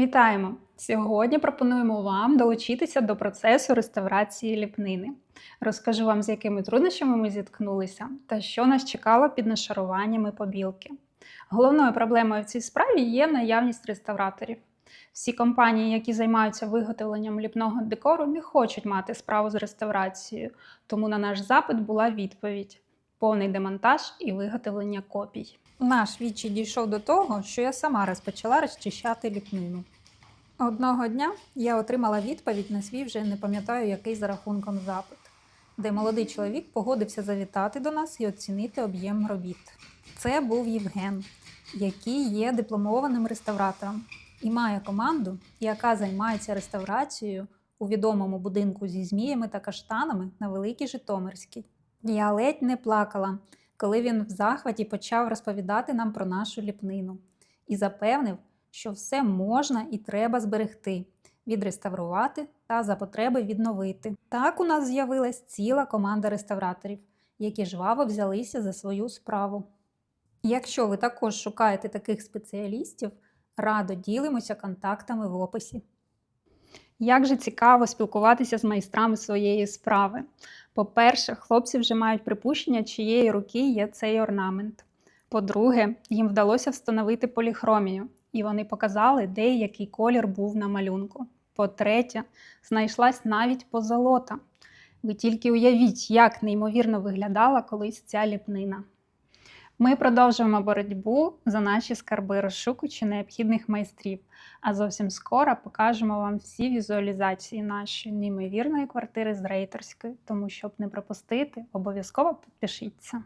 Вітаємо! Сьогодні пропонуємо вам долучитися до процесу реставрації ліпнини. Розкажу вам, з якими труднощами ми зіткнулися та що нас чекало під нашаруваннями побілки. Головною проблемою в цій справі є наявність реставраторів. Всі компанії, які займаються виготовленням ліпного декору, не хочуть мати справу з реставрацією, тому на наш запит була відповідь: повний демонтаж і виготовлення копій. Наш відчий дійшов до того, що я сама розпочала розчищати ліпнину. Одного дня я отримала відповідь на свій вже не пам'ятаю який за рахунком запит, де молодий чоловік погодився завітати до нас і оцінити об'єм робіт. Це був Євген, який є дипломованим реставратором і має команду, яка займається реставрацією у відомому будинку зі зміями та каштанами на Великій Житомирській. Я ледь не плакала, коли він в захваті почав розповідати нам про нашу ліпнину і запевнив, що все можна і треба зберегти, відреставрувати та за потреби відновити. Так у нас з'явилась ціла команда реставраторів, які жваво взялися за свою справу. Якщо ви також шукаєте таких спеціалістів, радо ділимося контактами в описі. Як же цікаво спілкуватися з майстрами своєї справи. По-перше, хлопці вже мають припущення, чиєї руки є цей орнамент. По-друге, їм вдалося встановити поліхромію, і вони показали, де і який колір був на малюнку. По-третє, знайшлась навіть позолота. Ви тільки уявіть, як неймовірно виглядала колись ця ліпнина. Ми продовжуємо боротьбу за наші скарби, розшукуючи необхідних майстрів. А зовсім скоро покажемо вам всі візуалізації нашої неймовірної квартири з рейтерської. Тому, щоб не пропустити, обов'язково підпишіться.